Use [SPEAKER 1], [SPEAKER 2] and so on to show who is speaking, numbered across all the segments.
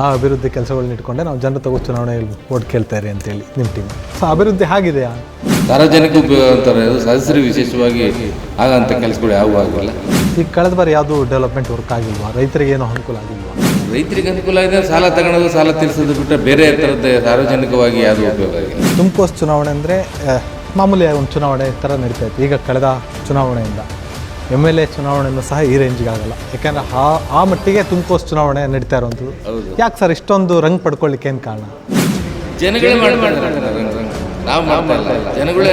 [SPEAKER 1] ಆ ಅಭಿವೃದ್ಧಿ ಕೆಲಸಗಳನ್ನ ಇಟ್ಕೊಂಡೆ ನಾವು ಜನರ ತಗೋ ಚುನಾವಣೆಯಲ್ಲಿ ಓಟ್ ಕೇಳ್ತಾರೆ ಅಂತೇಳಿ ನಿಮ್ಮ ಟೀಮ್ ಸೊ ಅಭಿವೃದ್ಧಿ ಆಗಿದೆಯಾ
[SPEAKER 2] ಸಾರ್ವಜನಿಕ ಉಪಯೋಗ ಅಂತಾರೆ ಅದು ಸದಸ್ಯರಿಗೆ ವಿಶೇಷವಾಗಿ ಆಗಂಥ ಕೆಲಸಗಳು ಯಾವ ಆಗಿಲ್ಲ.
[SPEAKER 1] ಈಗ ಕಳೆದ ಬಾರಿ ಯಾವುದು ಡೆವಲಪ್ಮೆಂಟ್ ವರ್ಕ್ ಆಗಿಲ್ವಾ? ರೈತರಿಗೆ ಏನೋ ಅನುಕೂಲ ಆಗಿಲ್ವಾ?
[SPEAKER 2] ರೈತರಿಗೆ ಅನುಕೂಲ ಇದೆ ಸಾಲ ತಗೊಳ್ಳೋದು ಸಾಲ ತೀರಿಸೋದು ಬಿಟ್ಟರೆ ಬೇರೆ ಥರದ ಸಾರ್ವಜನಿಕವಾಗಿ ಯಾವುದು ಉಪಯೋಗ ಆಗಿಲ್ಲ
[SPEAKER 1] ತುಮಕೋಸ್ ಚುನಾವಣೆ ಅಂದರೆ ಮಾಮೂಲಿ ಒಂದು ಚುನಾವಣೆ ಥರ ನಡೀತಾ ಇತ್ತು. ಈಗ ಕಳೆದ ಚುನಾವಣೆಯಿಂದ. ಎಂ ಎಲ್ ಎ ಚುನಾವಣೆಯನ್ನು ಸಹ ಈ ರೇಂಜ್ಗೆ ಆಗಲ್ಲ. ಯಾಕಂದ್ರೆ ಆ ಆ ಮಟ್ಟಿಗೆ ತುಮಕೋಸ್ ಚುನಾವಣೆ ನಡೀತಾ ಇರುವಂಥದ್ದು
[SPEAKER 2] ಹೌದು.
[SPEAKER 1] ಯಾಕೆ ಸರ್ ಇಷ್ಟೊಂದು ರಂಗ್ ಪಡ್ಕೊಳ್ಳಿಕ್ಕೆ ಏನು ಕಾರಣ?
[SPEAKER 2] ಜನಗಳೇ ನಾವು ಮಾಡ್ತಾ ಜನಗಳೇ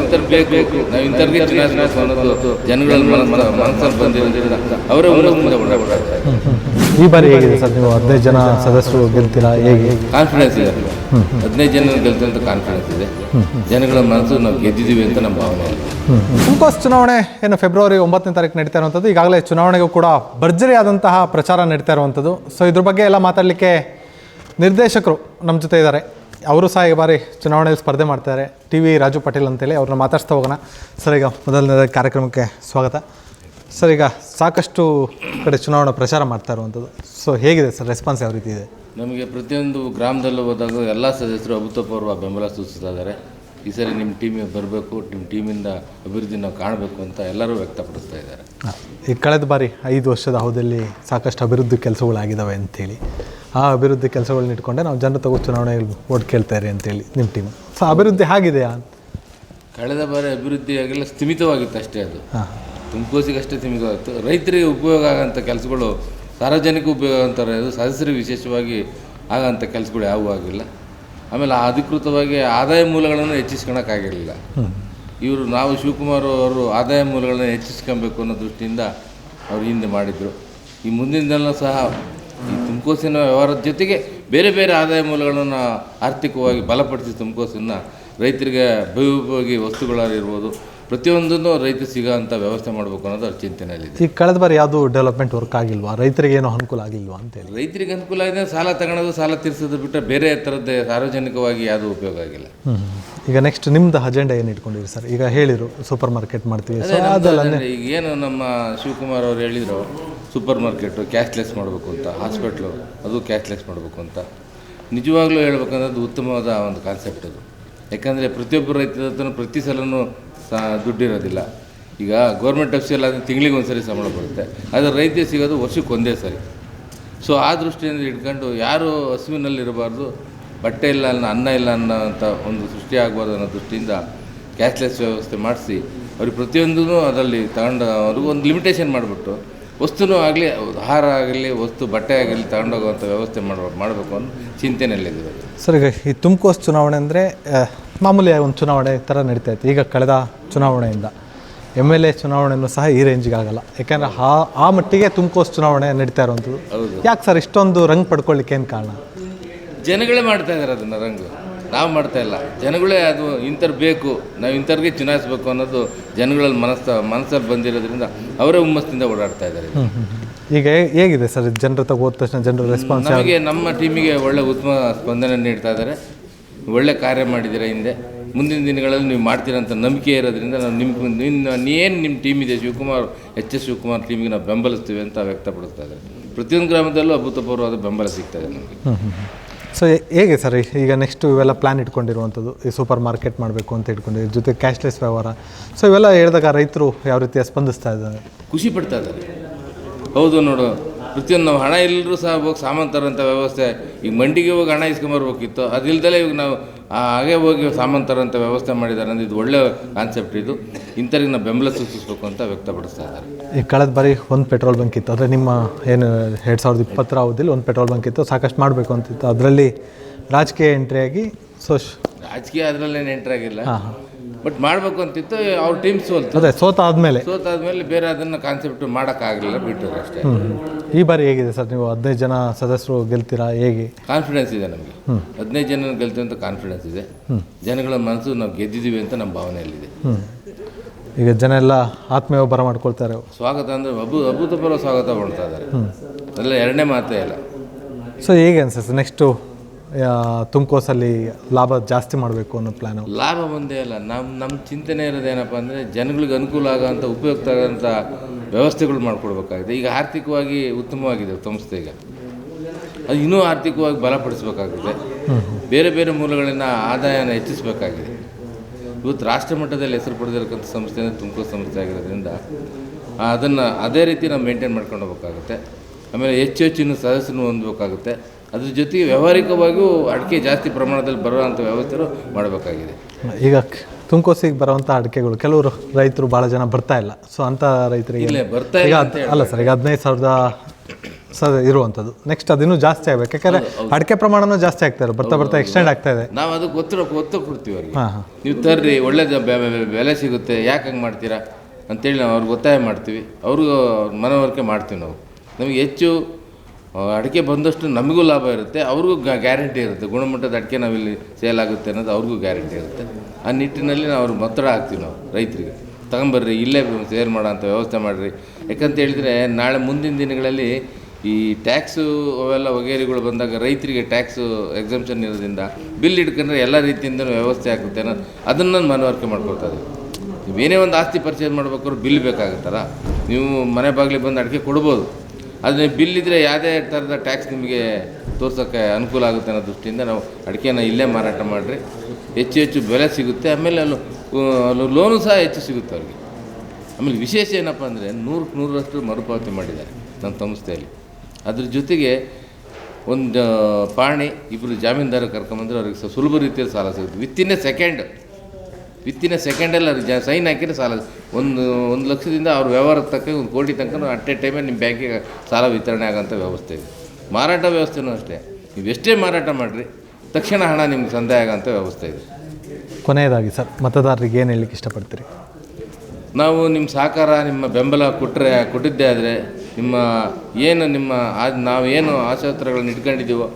[SPEAKER 2] ಇಂಥರ್ ಬೇಕು. ನಾವು ಇಂಥರ್ಗೆ ಚುನಾಯಿಸಬೇಕು ಅನ್ನೋದು ಮನಸ್ಸಲ್ಲಿ ಬಂದಿರೋದ್ರಿಂದ ಅವರೇ ಮುಂದೆ ಓಡಾಡ್ತಾರೆ.
[SPEAKER 1] ಈ ಬಾರಿ ಹೇಗಿದೆ ಸರ್ ನೀವು ಹದಿನೈದು ಜನ ಸದಸ್ಯರು ಗೆಲ್ತೀರಾ? ಹೇಗೆ?
[SPEAKER 2] ಕಾನ್ಫಿಡೆನ್ಸ್ ಇದೆ. ಹದಿನೈದು ಜನ ಗೆಲ್ತೀವಿ ಅಂತ ಕಾನ್ಫಿಡೆನ್ಸ್ ಇದೆ. ಜನಗಳ ಮನಸ್ಸು ನಾವು ಗೆದ್ದಿದ್ದೀವಿ ಅಂತ ನಮ್ಮ ಭಾವನೆ. ಇದೆ
[SPEAKER 1] ತುಮಕೂರು ಚುನಾವಣೆ ಏನು ಫೆಬ್ರವರಿ ಒಂಬತ್ತನೇ ತಾರೀಕು ನಡೀತಾ ಇರುವಂಥದ್ದು, ಈಗಾಗಲೇ ಚುನಾವಣೆಗೂ ಕೂಡ ಭರ್ಜರಿಯಾದಂತಹ ಪ್ರಚಾರ ನಡೀತಾ ಇರುವಂಥದ್ದು. ಸೊ ಇದ್ರ ಬಗ್ಗೆ ಎಲ್ಲ ಮಾತಾಡಲಿಕ್ಕೆ ನಿರ್ದೇಶಕರು ನಮ್ಮ ಜೊತೆ ಇದ್ದಾರೆ. ಅವರು ಸಹ ಈ ಬಾರಿ ಚುನಾವಣೆಯಲ್ಲಿ ಸ್ಪರ್ಧೆ ಮಾಡ್ತಾರೆ ಟಿ ವಿ ರಾಜು ಪಾಟೀಲ್ ಅಂತೇಳಿ ಅವ್ರನ್ನ ಮಾತಾಡ್ಸ್ತಾ ಹೋಗೋಣ. ಸರ್, ಈಗ ಮೊದಲನೇ ಕಾರ್ಯಕ್ರಮಕ್ಕೆ ಸ್ವಾಗತ. ಸರ್, ಈಗ ಸಾಕಷ್ಟು ಕಡೆ ಚುನಾವಣಾ ಪ್ರಚಾರ ಮಾಡ್ತಾ ಇರುವಂಥದ್ದು. ಸೊ ಹೇಗಿದೆ ಸರ್ ರೆಸ್ಪಾನ್ಸ್ ಯಾವ ರೀತಿ ಇದೆ?
[SPEAKER 2] ನಮಗೆ ಪ್ರತಿಯೊಂದು ಗ್ರಾಮದಲ್ಲೂ ಹೋದಾಗ ಎಲ್ಲ ಸದಸ್ಯರು ಅಭೂತಪೂರ್ವ ಬೆಂಬಲ ಸೂಚಿಸ್ತಾ ಇದ್ದಾರೆ. ಈ ಸರಿ ನಿಮ್ಮ ಟೀಮಿಗೆ ಬರಬೇಕು ನಿಮ್ಮ ಟೀಮಿಂದ ಅಭಿವೃದ್ಧಿ ನಾವು ಕಾಣಬೇಕು ಅಂತ ಎಲ್ಲರೂ ವ್ಯಕ್ತಪಡಿಸ್ತಾ ಇದ್ದಾರೆ.
[SPEAKER 1] ಈ ಕಳೆದ ಬಾರಿ ಐದು ವರ್ಷದ ಅವಧಿಯಲ್ಲಿ ಸಾಕಷ್ಟು ಅಭಿವೃದ್ಧಿ ಕೆಲಸಗಳಾಗಿದ್ದಾವೆ ಅಂತೇಳಿ. ಆ ಅಭಿವೃದ್ಧಿ ಕೆಲಸಗಳನ್ನ ಇಟ್ಕೊಂಡೆ ನಾವು ಜನ ತಗೋ ಚುನಾವಣೆಯಲ್ಲಿ ಓಟ್ ಕೇಳ್ತಾರೆ ಅಂತೇಳಿ ನಿಮ್ಮ ಟೀಮ್ ಸೊ ಅಭಿವೃದ್ಧಿ ಆಗಿದೆಯಾ
[SPEAKER 2] ಕಳೆದ ಬಾರಿ ಅಭಿವೃದ್ಧಿ ಆಗಿಲ್ಲ ಸ್ಥಿಮಿತವಾಗಿತ್ತು ಅಷ್ಟೇ ಅದು.
[SPEAKER 1] ಹಾಂ.
[SPEAKER 2] ತುಮಕೂಸಿಗೆ ಅಷ್ಟೇ ಸೀಮಿತವಾಗಿತ್ತು ರೈತರಿಗೆ ಉಪಯೋಗ ಆಗೋಂಥ ಕೆಲಸಗಳು ಸಾರ್ವಜನಿಕ ಉಪಯೋಗ ಅಂತಾರೆ ಅದು ಸದಸ್ಯರಿಗೆ ವಿಶೇಷವಾಗಿ ಆಗೋಂಥ ಕೆಲಸಗಳು ಯಾವುವು ಆಗಿಲ್ಲ. ಆಮೇಲೆ ಆ ಅಧಿಕೃತವಾಗಿ ಆದಾಯ ಮೂಲಗಳನ್ನು ಹೆಚ್ಚಿಸ್ಕೊಳಕ್ಕಾಗಿರಲಿಲ್ಲ. ಇವರು ನಾವು ಶಿವಕುಮಾರ್ ಅವರು ಆದಾಯ ಮೂಲಗಳನ್ನು ಹೆಚ್ಚಿಸ್ಕೊಬೇಕು ಅನ್ನೋ ದೃಷ್ಟಿಯಿಂದ ಅವರು ಹಿಂದೆ ಮಾಡಿದರು. ಈ ಮುಂದಿನದೆಲ್ಲ ದಿನ ಸಹ ಈ ತುಮಕೋಸಿನ ವ್ಯವಹಾರದ ಜೊತೆಗೆ ಬೇರೆ ಬೇರೆ ಆದಾಯ ಮೂಲಗಳನ್ನು ಆರ್ಥಿಕವಾಗಿ ಬಲಪಡಿಸಿ ತುಮಕೋಸಿನ ರೈತರಿಗೆ ಬಯೋಪಯೋಗಿ ವಸ್ತುಗಳಾಗಿರ್ಬೋದು ಪ್ರತಿಯೊಂದನ್ನು ರೈತ ಸಿಗೋಂಥ ವ್ಯವಸ್ಥೆ ಮಾಡಬೇಕು ಅನ್ನೋದು ಅವ್ರ ಚಿಂತನೆಯಲ್ಲಿ
[SPEAKER 1] ಈಗ ಕಳೆದ ಬಾರಿ ಯಾವುದು ಡೆವಲಪ್ಮೆಂಟ್ ವರ್ಕ್ ಆಗಿಲ್ವಾ? ರೈತರಿಗೆ ಏನೋ ಅನುಕೂಲ ಆಗಿಲ್ವಾ ಅಂತೇಳಿ
[SPEAKER 2] ರೈತರಿಗೆ ಅನುಕೂಲ ಇದೆ ಸಾಲ ತಗೊಳ್ಳೋದು ಸಾಲ ತೀರಿಸೋದು ಬಿಟ್ಟರೆ ಬೇರೆ ಥರದ್ದೇ ಸಾರ್ವಜನಿಕವಾಗಿ ಯಾವುದು ಉಪಯೋಗ ಆಗಿಲ್ಲ.
[SPEAKER 1] ಈಗ ನೆಕ್ಸ್ಟ್ ನಿಮ್ದು ಅಜೆಂಡಾ ಏನು ಇಟ್ಕೊಂಡಿರಿ ಸರ್ ಈಗ ಹೇಳಿರು ಸೂಪರ್ ಮಾರ್ಕೆಟ್ ಮಾಡ್ತೀವಿ ಸೊ ಅದೆಲ್ಲ
[SPEAKER 2] ಈಗ ಏನು ನಮ್ಮ ಶಿವಕುಮಾರ್ ಅವರು ಹೇಳಿದರು ಸೂಪರ್ ಮಾರ್ಕೆಟು ಕ್ಯಾಶ್ಲೆಸ್ ಮಾಡಬೇಕು ಅಂತ ಹಾಸ್ಪಿಟ್ಲು ಅದು ಕ್ಯಾಶ್ಲೆಸ್ ಮಾಡಬೇಕು ಅಂತ. ನಿಜವಾಗ್ಲೂ ಹೇಳ್ಬೇಕಂದ್ರೆ ಅದು ಉತ್ತಮವಾದ ಒಂದು ಕಾನ್ಸೆಪ್ಟ್ ಅದು. ಯಾಕಂದರೆ ಪ್ರತಿಯೊಬ್ಬ ರೈತರ ಹತ್ರನೂ ಪ್ರತಿ ಸಲನೂ ಸಹ ದುಡ್ಡಿರೋದಿಲ್ಲ. ಈಗ ಗೌರ್ಮೆಂಟ್ ಆಫೀಸಲ್ಲಿ ಆದರೆ ತಿಂಗಳಿಗೆ ಒಂದು ಸರಿ ಸಂಬಳ ಬರುತ್ತೆ. ಆದರೆ ರೈತ ಸಿಗೋದು ವರ್ಷಕ್ಕೆ ಒಂದೇ ಸರಿ. ಸೊ ಆ ದೃಷ್ಟಿಯಿಂದ ಇಟ್ಕೊಂಡು ಯಾರು ಹಸುವಿನಲ್ಲಿರಬಾರ್ದು ಬಟ್ಟೆ ಇಲ್ಲ ಅನ್ನೋ, ಅನ್ನ ಇಲ್ಲ ಅನ್ನೋ ಒಂದು ಸೃಷ್ಟಿ ಆಗಬಾರ್ದು ಅನ್ನೋ ದೃಷ್ಟಿಯಿಂದ ಕ್ಯಾಶ್ಲೆಸ್ ವ್ಯವಸ್ಥೆ ಮಾಡಿಸಿ, ಅವ್ರಿಗೆ ಪ್ರತಿಯೊಂದೂ ಅದರಲ್ಲಿ ತಗೊಂಡು, ಅವ್ರಿಗೂ ಒಂದು ಲಿಮಿಟೇಷನ್ ಮಾಡಿಬಿಟ್ಟು ವಸ್ತುನೂ ಆಗಲಿ ಆಹಾರ ಆಗಲಿ ವಸ್ತು ಬಟ್ಟೆ ಆಗಲಿ ತಗೊಂಡೋಗುವಂಥ ವ್ಯವಸ್ಥೆ ಮಾಡೋ ಮಾಡಬೇಕು ಅನ್ನೋ ಚಿಂತನೆಯಲ್ಲಿದ್ದೀವಿ
[SPEAKER 1] ಸರ್ ಈಗ ಈ ತುಮ್ಕೋಸ್ ಚುನಾವಣೆ ಅಂದರೆ ಮಾಮೂಲಿ ಒಂದು ಚುನಾವಣೆ ಥರ ನಡೀತಾ ಇತ್ತು ಈಗ ಕಳೆದ ಚುನಾವಣೆಯಿಂದ ಎಂ ಎಲ್ ಎ ಚುನಾವಣೆಯೂ ಸಹ ಈ ರೇಂಜಿಗೆ ಆಗಲ್ಲ. ಯಾಕೆಂದರೆ ಆ ಆ ಮಟ್ಟಿಗೆ ತುಮ್ಕೋಸ್ ಚುನಾವಣೆ ನಡೀತಾ ಇರುವಂಥದ್ದು
[SPEAKER 2] ಹೌದು.
[SPEAKER 1] ಯಾಕೆ ಸರ್ ಇಷ್ಟೊಂದು ರಂಗ್ ಪಡ್ಕೊಳ್ಳಿಕ್ಕೆ ಏನು ಕಾರಣ?
[SPEAKER 2] ಜನಗಳೇ ಮಾಡ್ತಾ ಇದ್ದಾರೆ ಅದನ್ನು ರಂಗು. ನಾವು ಮಾಡ್ತಾ ಇಲ್ಲ. ಜನಗಳೇ ಅದು ಇಂಥವ್ರು ಬೇಕು ನಾವು ಇಂಥವ್ರಿಗೆ ಚುನಾಯಿಸ್ಬೇಕು ಅನ್ನೋದು ಜನಗಳಲ್ಲಿ ಮನಸ್ಸ ಮನಸ್ಸಲ್ಲಿ ಬಂದಿರೋದ್ರಿಂದ ಅವರೇ ಹುಮ್ಮಸ್ಸಿಂದ ಓಡಾಡ್ತಾ ಇದ್ದಾರೆ.
[SPEAKER 1] ಈಗ ಹೇಗಿದೆ ಸರ್ ಜನರ ತಗೋದ ಹೋದ ತಕ್ಷಣ ಜನರ ರೆಸ್ಪಾನ್ಸ್
[SPEAKER 2] ನಮಗೆ ನಮ್ಮ ಟೀಮಿಗೆ ಒಳ್ಳೆ ಉತ್ತಮ ಸ್ಪಂದನೆ ನೀಡ್ತಾ ಇದ್ದಾರೆ. ಒಳ್ಳೆ ಕಾರ್ಯ ಮಾಡಿದ್ದೀರಾ ಹಿಂದೆ. ಮುಂದಿನ ದಿನಗಳಲ್ಲಿ ನೀವು ಮಾಡ್ತೀರಂತ ನಂಬಿಕೆ ಇರೋದ್ರಿಂದ ನಾವು ನಿಮ್ಮ ನಿನ್ನ ಏನು ನಿಮ್ಮ ಟೀಮ್ ಇದೆ ಶಿವಕುಮಾರ್ ಎಚ್ ಎಸ್ ಶಿವಕುಮಾರ್ ಟೀಮಿಗೆ ನಾವು ಬೆಂಬಲಿಸ್ತೀವಿ ಅಂತ ವ್ಯಕ್ತಪಡಿಸ್ತಾ ಇದ್ದಾರೆ. ಪ್ರತಿಯೊಂದು ಗ್ರಾಮದಲ್ಲೂ ಅಭೂತಪೂರ್ವವಾದ ಬೆಂಬಲ ಸಿಗ್ತಾ ಇದೆ ನಮಗೆ.
[SPEAKER 1] ಸೊ ಹೇಗೆ ಸರ್ ಈಗ ನೆಕ್ಸ್ಟ್ ಇವೆಲ್ಲ ಪ್ಲ್ಯಾನ್ ಇಟ್ಕೊಂಡಿರುವಂಥದ್ದು? ಈ ಸೂಪರ್ ಮಾರ್ಕೆಟ್ ಮಾಡಬೇಕು ಅಂತ ಇಟ್ಕೊಂಡಿದ್ದೀವಿ ಜೊತೆ ಕ್ಯಾಶ್ಲೆಸ್ ವ್ಯವಹಾರ. ಸೊ ಇವೆಲ್ಲ ಹೇಳಿದಾಗ ರೈತರು ಯಾವ ರೀತಿಯ ಸ್ಪಂದಿಸ್ತಾ ಇದ್ದಾರೆ?
[SPEAKER 2] ಖುಷಿ ಪಡ್ತಾ ಇದ್ದಾರೆ. ಹೌದು ನೋಡು ಪ್ರತಿಯೊಂದು ನಾವು ಹಣ ಎಲ್ಲರೂ ಸಹ ಹೋಗಿ ಸಾಮಾನು ತರೋಂಥ ವ್ಯವಸ್ಥೆ ಈಗ ಮಂಡಿಗೆ ಹೋಗಿ ಹಣ ಇಸ್ಕೊಂಬರ್ಬೇಕಿತ್ತು ಅದಿಲ್ದಲೇ ಇವಾಗ ನಾವು ಹಾಗೆ ಹೋಗಿ ಸಾಮಾನು ತರೋಂಥ ವ್ಯವಸ್ಥೆ ಮಾಡಿದ್ದಾರೆ ಅಂದರೆ ಇದು ಒಳ್ಳೆ ಕಾನ್ಸೆಪ್ಟ್ ಇದು. ಇಂಥವ್ರಿಗೆ ನಾವು ಬೆಂಬಲ ಸೂಚಿಸಬೇಕು ಅಂತ ವ್ಯಕ್ತಪಡಿಸ್ತಾ ಇದ್ದಾರೆ.
[SPEAKER 1] ಈಗ ಕಳೆದ ಬಾರಿ ಒಂದು ಪೆಟ್ರೋಲ್ ಬಂಕ್ ಇತ್ತು ಅಂದರೆ ನಿಮ್ಮ ಏನು ಎರಡು ಸಾವಿರದ ಇಪ್ಪತ್ತರ ಅವಧಿಯಲ್ಲಿ ಒಂದು ಪೆಟ್ರೋಲ್ ಬಂಕ್ ಇತ್ತು ಸಾಕಷ್ಟು ಮಾಡಬೇಕು ಅಂತಿತ್ತು. ಅದರಲ್ಲಿ ರಾಜಕೀಯ ಎಂಟ್ರಿಯಾಗಿ ಸೊ
[SPEAKER 2] ರಾಜಕೀಯ ಅದರಲ್ಲೇನು ಎಂಟ್ರಾಗಿಲ್ಲ ಬಟ್ ಮಾಡಬೇಕು ಅಂತಿತ್ತು ಅವ್ರ ಟೀಮ್ ಸೋಲ್ತು.
[SPEAKER 1] ಅದೇ ಸೋತಾದ್ಮೇಲೆ.
[SPEAKER 2] ಸೋತಾದ್ಮೇಲೆ ಬೇರೆ ಅದನ್ನು ಕಾನ್ಸೆಪ್ಟ್ ಮಾಡೋಕ್ಕಾಗಲಿಲ್ಲ ಬಿಟ್ಟರು ಅಷ್ಟೇ.
[SPEAKER 1] ಈ ಬಾರಿ ಹೇಗಿದೆ ಸರ್ ನೀವು ಹದಿನೈದು ಜನ ಸದಸ್ಯರು ಗೆಲ್ತೀರಾ ಹೇಗೆ?
[SPEAKER 2] ಕಾನ್ಫಿಡೆನ್ಸ್ ಇದೆ ನಮಗೆ. ಹದಿನೈದು ಜನ ಗೆಲ್ತೀವಿ ಅಂತ ಕಾನ್ಫಿಡೆನ್ಸ್ ಇದೆ. ಜನಗಳ ಮನಸ್ಸು ನಾವು ಗೆದ್ದಿದ್ದೀವಿ ಅಂತ ನಮ್ಮ ಭಾವನೆಯಲ್ಲಿದೆ.
[SPEAKER 1] ಈಗ ಜನ ಎಲ್ಲ ಆತ್ಮೀಯ ಬರ ಮಾಡ್ಕೊಳ್ತಾರೆ.
[SPEAKER 2] ಸ್ವಾಗತ ಅಂದರೆ ಅಭೂ ಅಭೂತಪೂರ್ವ ಸ್ವಾಗತ ಮಾಡ್ತಾ ಇದ್ದಾರೆ. ಅದೆಲ್ಲ ಎರಡನೇ ಮಾತೇ ಇಲ್ಲ
[SPEAKER 1] ಸೊ ಹೇಗೆ ಅನ್ಸುತ್ತೆ? ನೆಕ್ಸ್ಟು ತುಮಕೋಸಲ್ಲಿ ಲಾಭ ಜಾಸ್ತಿ ಮಾಡಬೇಕು ಅನ್ನೋ ಪ್ಲ್ಯಾನು
[SPEAKER 2] ಲಾಭ ಒಂದೇ ಅಲ್ಲ ನಮ್ಮ ನಮ್ಮ ಚಿಂತನೆ ಇರೋದೇನಪ್ಪ ಅಂದರೆ ಜನಗಳಿಗೆ ಅನುಕೂಲ ಆಗೋಂಥ ಉಪಯುಕ್ತ ಆಗೋಂಥ ವ್ಯವಸ್ಥೆಗಳು ಮಾಡಿಕೊಡ್ಬೇಕಾಗಿದೆ. ಈಗ ಆರ್ಥಿಕವಾಗಿ ಉತ್ತಮವಾಗಿದೆ ಸಂಸ್ಥೆ ಈಗ ಅದು ಇನ್ನೂ ಆರ್ಥಿಕವಾಗಿ ಬಲಪಡಿಸಬೇಕಾಗಿದೆ. ಬೇರೆ ಬೇರೆ ಮೂಲಗಳಿಂದ ಆದಾಯನ ಹೆಚ್ಚಿಸಬೇಕಾಗಿದೆ. ಇವತ್ತು ರಾಷ್ಟ್ರ ಮಟ್ಟದಲ್ಲಿ ಹೆಸರು ಪಡೆದಿರತಕ್ಕಂಥ ಸಂಸ್ಥೆ ಅಂದರೆ ತುಮಕೂರು ಸಂಸ್ಥೆ ಆಗಿರೋದ್ರಿಂದ ಅದನ್ನು ಅದೇ ರೀತಿ ನಾವು ಮೇಂಟೈನ್ ಮಾಡ್ಕೊಂಡು ಹೋಗ್ಬೇಕಾಗುತ್ತೆ. ಆಮೇಲೆ ಹೆಚ್ಚು ಹೆಚ್ಚು ಇನ್ನು ಸದಸ್ಯರನ್ನು ಹೊಂದಬೇಕಾಗುತ್ತೆ. ಅದ್ರ ಜೊತೆಗೆ ವ್ಯಾವಹಾರಿಕವಾಗಿಯೂ ಅಡಿಕೆ ಜಾಸ್ತಿ ಪ್ರಮಾಣದಲ್ಲಿ ಬರುವಂಥ ವ್ಯವಸ್ಥೆಗಳು ಮಾಡಬೇಕಾಗಿದೆ.
[SPEAKER 1] ಈಗ ತುಮಕೋಸಿಗೆ ಬರುವಂಥ ಅಡಿಕೆಗಳು ಕೆಲವರು ರೈತರು ಭಾಳ ಜನ ಬರ್ತಾ ಇಲ್ಲ. ಸೊ ಅಂಥ ರೈತರಿಗೆ
[SPEAKER 2] ಇಲ್ಲೇ ಬರ್ತಾ
[SPEAKER 1] ಈಗ
[SPEAKER 2] ಇಲ್ಲ
[SPEAKER 1] ಅಲ್ಲ ಸರ್ ಈಗ ಹದಿನೈದು ಸಾವಿರದ ಸರ್ ಇರುವಂಥದ್ದು. ನೆಕ್ಸ್ಟ್ ಅದಿನ್ನೂ ಜಾಸ್ತಿ ಆಗಬೇಕು. ಯಾಕಂದರೆ ಅಡಿಕೆ ಪ್ರಮಾಣನೂ ಜಾಸ್ತಿ ಆಗ್ತಾ ಇದೆ ಬರ್ತಾ ಬರ್ತಾ ಎಕ್ಸ್ಟೆಂಡ್ ಆಗ್ತಾ ಇದೆ.
[SPEAKER 2] ನಾವು ಅದಕ್ಕೆ ಗೊತ್ತಿರೋ ಗೊತ್ತು ಕೊಡ್ತೀವಿ ಅವ್ರಿಗೆ.
[SPEAKER 1] ಹಾಂ ಹಾಂ.
[SPEAKER 2] ನೀವು ತರ್ರಿ ಒಳ್ಳೆ ಬೆಲೆ ಸಿಗುತ್ತೆ ಯಾಕೆ ಹಂಗೆ ಮಾಡ್ತೀರಾ? ಅಂತೇಳಿ ನಾವು ಅವ್ರಿಗೆ ಒತ್ತಾಯ ಮಾಡ್ತೀವಿ. ಅವ್ರಿಗೂ ಮನವರಿಕೆ ಮಾಡ್ತೀವಿ ನಾವು. ನಮಗೆ ಹೆಚ್ಚು ಅಡಿಕೆ ಬಂದಷ್ಟು ನಮಗೂ ಲಾಭ ಇರುತ್ತೆ, ಅವ್ರಿಗೂ ಗ್ಯಾರಂಟಿ ಇರುತ್ತೆ. ಗುಣಮಟ್ಟದ ಅಡಿಕೆ ನಾವಿಲ್ಲಿ ಸೇಲ್ ಆಗುತ್ತೆ ಅನ್ನೋದು ಅವ್ರಿಗೂ ಗ್ಯಾರಂಟಿ ಇರುತ್ತೆ. ಆ ನಿಟ್ಟಿನಲ್ಲಿ ನಾವು ಅವ್ರಿಗೆ ಮತ್ತಡ ಹಾಕ್ತೀವಿ ನಾವು ರೈತರಿಗೆ. ತಗೊಂಬರ್ರಿ, ಇಲ್ಲೇ ಸೇಲ್ ಮಾಡೋಂಥ ವ್ಯವಸ್ಥೆ ಮಾಡಿರಿ. ಯಾಕಂತ ಹೇಳಿದರೆ, ನಾಳೆ ಮುಂದಿನ ದಿನಗಳಲ್ಲಿ ಈ ಟ್ಯಾಕ್ಸು ಅವೆಲ್ಲ ವಗೇರಿಗಳು ಬಂದಾಗ ರೈತರಿಗೆ ಟ್ಯಾಕ್ಸು ಎಕ್ಸಮ್ಷನ್ ಇರೋದ್ರಿಂದ ಬಿಲ್ ಹಿಡ್ಕೊಂಡ್ರೆ ಎಲ್ಲ ರೀತಿಯಿಂದ ವ್ಯವಸ್ಥೆ ಆಗುತ್ತೆ ಅನ್ನೋ ಅದನ್ನು ನಾನು ಮನವರಿಕೆ ಮಾಡ್ಕೊಳ್ತಾ ಇದ್ದೀವಿ ಏನೇ ಒಂದು ಆಸ್ತಿ ಪರ್ಚೇಸ್ ಮಾಡ್ಬೇಕಾದ್ರೂ ಬಿಲ್ ಬೇಕಾಗುತ್ತಲ್ಲ? ನೀವು ಮನೆ ಬಾಗಿಲಿಗೆ ಬಂದು ಅಡಿಕೆ ಕೊಡ್ಬೋದು. ಆದರೆ ಬಿಲ್ ಇದ್ದರೆ ಯಾವುದೇ ಥರದ ಟ್ಯಾಕ್ಸ್ ನಿಮಗೆ ತೋರ್ಸೋಕ್ಕೆ ಅನುಕೂಲ ಆಗುತ್ತೆ ಅನ್ನೋ ದೃಷ್ಟಿಯಿಂದ ನಾವು ಅಡಿಕೆನ ಇಲ್ಲೇ ಮಾರಾಟ ಮಾಡಿರಿ. ಹೆಚ್ಚು ಹೆಚ್ಚು ಬೆಲೆ ಸಿಗುತ್ತೆ. ಆಮೇಲೆ ಅಲ್ಲಿ ಲೋನು ಸಹ ಹೆಚ್ಚು ಸಿಗುತ್ತೆ ಅವ್ರಿಗೆ. ಆಮೇಲೆ ವಿಶೇಷ ಏನಪ್ಪ ಅಂದರೆ ನೂರಕ್ಕೆ ನೂರರಷ್ಟು ಮರುಪಾವತಿ ಮಾಡಿದ್ದಾರೆ ನಮ್ಮ ಸಂಸ್ಥೆಯಲ್ಲಿ. ಅದ್ರ ಜೊತೆಗೆ ಒಂದು ಪಾಣಿ ಇಬ್ಬರು ಜಾಮೀನ್ದಾರ ಕರ್ಕೊಂಬಂದ್ರೆ ಅವ್ರಿಗೆ ಸುಲಭ ರೀತಿಯಲ್ಲಿ ಸಾಲ ಸಿಗುತ್ತೆ. ವಿತ್ತಿನ್ ಎ ಸೆಕೆಂಡ್ ವಿತ್ತಿನ ಸೆಕೆಂಡಲ್ಲಿ ಅವ್ರು ಜ ಸೈನ್ ಹಾಕಿದರೆ ಸಾಲ. ಒಂದು ಒಂದು ಲಕ್ಷದಿಂದ ಅವ್ರ ವ್ಯವಹಾರದ ತಕ್ಕ ಒಂದು ಕೋಟಿ ತನಕ ಅಟ್ ಎ ಟೈಮಲ್ಲಿ ನಿಮ್ಮ ಬ್ಯಾಂಕಿಗೆ ಸಾಲ ವಿತರಣೆ ಆಗೋಂಥ ವ್ಯವಸ್ಥೆ ಇದೆ. ಮಾರಾಟ ವ್ಯವಸ್ಥೆನೂ ಅಷ್ಟೇ. ನೀವು ಎಷ್ಟೇ ಮಾರಾಟ ಮಾಡಿರಿ ತಕ್ಷಣ ಹಣ ನಿಮ್ಗೆ ಸಂದಾಯ ಆಗೋಂಥ ವ್ಯವಸ್ಥೆ ಇದೆ.
[SPEAKER 1] ಕೊನೆಯದಾಗಿ ಸರ್ ಮತದಾರರಿಗೆ ಏನು ಹೇಳಲಿಕ್ಕೆ ಇಷ್ಟಪಡ್ತೀರಿ?
[SPEAKER 2] ನಾವು ನಿಮ್ಮ ಸಹಕಾರ ನಿಮ್ಮ ಬೆಂಬಲ ಕೊಟ್ಟರೆ ಕೊಟ್ಟಿದ್ದೇ ಆದರೆ ನಿಮ್ಮ ಏನು ನಿಮ್ಮ ಆ- ನಾವೇನು ಆಶೋತ್ತರಗಳನ್ನು ಇಟ್ಕೊಂಡಿದ್ದೀವೋ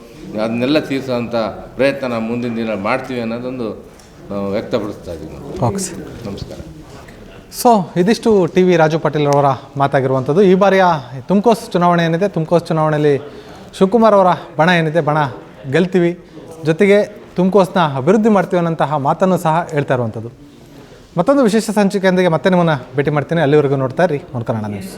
[SPEAKER 2] ಅದನ್ನೆಲ್ಲ ತೀರಿಸೋವಂಥ ಪ್ರಯತ್ನ ನಾವು ಮುಂದಿನ ದಿನ ಮಾಡ್ತೀವಿ ಅನ್ನೋದೊಂದು ನಾವು ವ್ಯಕ್ತಪಡಿಸ್ತಾ ಇದ್ದೀನಿ ನಾವು.
[SPEAKER 1] ಓಕೆ ಸರ್
[SPEAKER 2] ನಮಸ್ಕಾರ.
[SPEAKER 1] ಸೊ ಇದಿಷ್ಟು ಟಿ ವಿ ರಾಜು ಪಾಟೀಲ್ ಅವರ ಮಾತಾಗಿರುವಂಥದ್ದು. ಈ ಬಾರಿಯ ತುಮಕೋಸ್ ಚುನಾವಣೆ ಏನಿದೆ? ತುಮಕೋಸ್ ಚುನಾವಣೆಯಲ್ಲಿ ಶಿವಕುಮಾರ್ ಅವರ ಬಣ ಏನಿದೆ? ಬಣ ಗೆಲ್ತೀವಿ. ಜೊತೆಗೆ ತುಮಕೋಸ್ನ ಅಭಿವೃದ್ಧಿ ಮಾಡ್ತೀವಿ ಅನ್ನೋಂತಹ ಮಾತನ್ನು ಸಹ ಹೇಳ್ತಾ ಇರುವಂಥದ್ದು. ಮತ್ತೊಂದು ವಿಶೇಷ ಸಂಚಿಕೆಯೊಂದಿಗೆ ಮತ್ತೆ ನಿಮ್ಮನ್ನು ಭೇಟಿ ಮಾಡ್ತೀನಿ. ಅಲ್ಲಿವರೆಗೂ ನೋಡ್ತಾ ಇರಿ ಕನ್ನಡ ನ್ಯೂಸ್